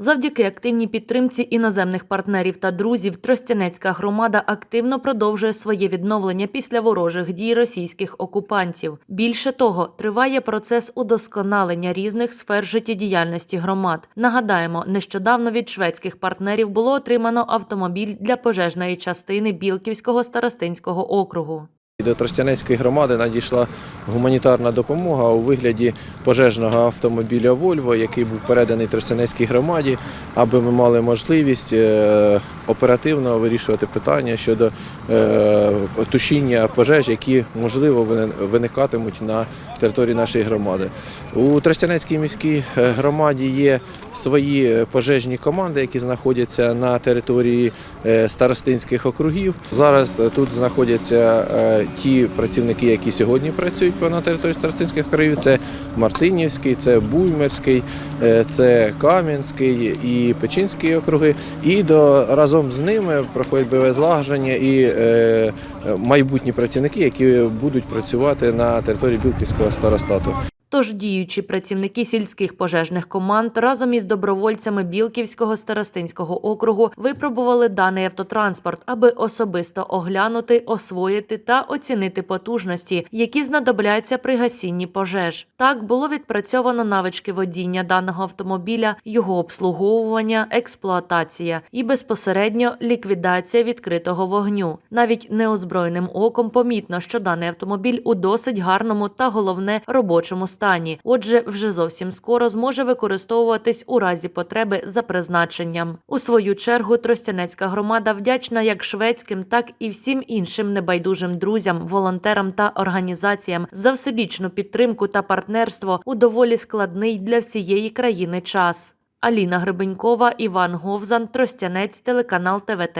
Завдяки активній підтримці іноземних партнерів та друзів Тростянецька громада активно продовжує своє відновлення після ворожих дій російських окупантів. Більше того, триває процес удосконалення різних сфер життєдіяльності громад. Нагадаємо, нещодавно від шведських партнерів було отримано автомобіль для пожежної частини Білківського старостинського округу. До Тростянецької громади надійшла гуманітарна допомога у вигляді пожежного автомобіля Вольво, який був переданий Тростянецькій громаді, аби ми мали можливість е, оперативно вирішувати питання щодо е, тушіння пожеж, які можливо виникатимуть на території нашої громади. У Тростянецькій міській е, громаді є свої пожежні команди, які знаходяться на території старостинських округів. Зараз тут знаходяться ті працівники, які сьогодні працюють на території старостинських країв, Це Мартинівський, це Буймерський, е, це Кам'янський і Печінський округи. І до разом з ними проходять бойове злагодження і е, е, майбутні працівники, які будуть працювати на території Білківського старостату. Тож діючі працівники сільських пожежних команд разом із добровольцями Білківського старостинського округу випробували даний автотранспорт, аби особисто оглянути, освоїти та оцінити потужності, які знадобляться при гасінні пожеж. Так було відпрацьовано навички водіння даного автомобіля, його обслуговування, експлуатація і безпосередньо ліквідація відкритого вогню. Навіть неозброєним оком помітно, що даний автомобіль у досить гарному та головне робочому стані. Отже, вже зовсім скоро зможе використовуватись у разі потреби за призначенням. У свою чергу Тростянецька громада вдячна як шведським, так і всім іншим небайдужим друзям, волонтерам та організаціям за всебічну підтримку та партнерство у доволі складний для всієї країни час. Аліна Гребенькова, Іван Говзан, Тростянець, телеканал ТВТ.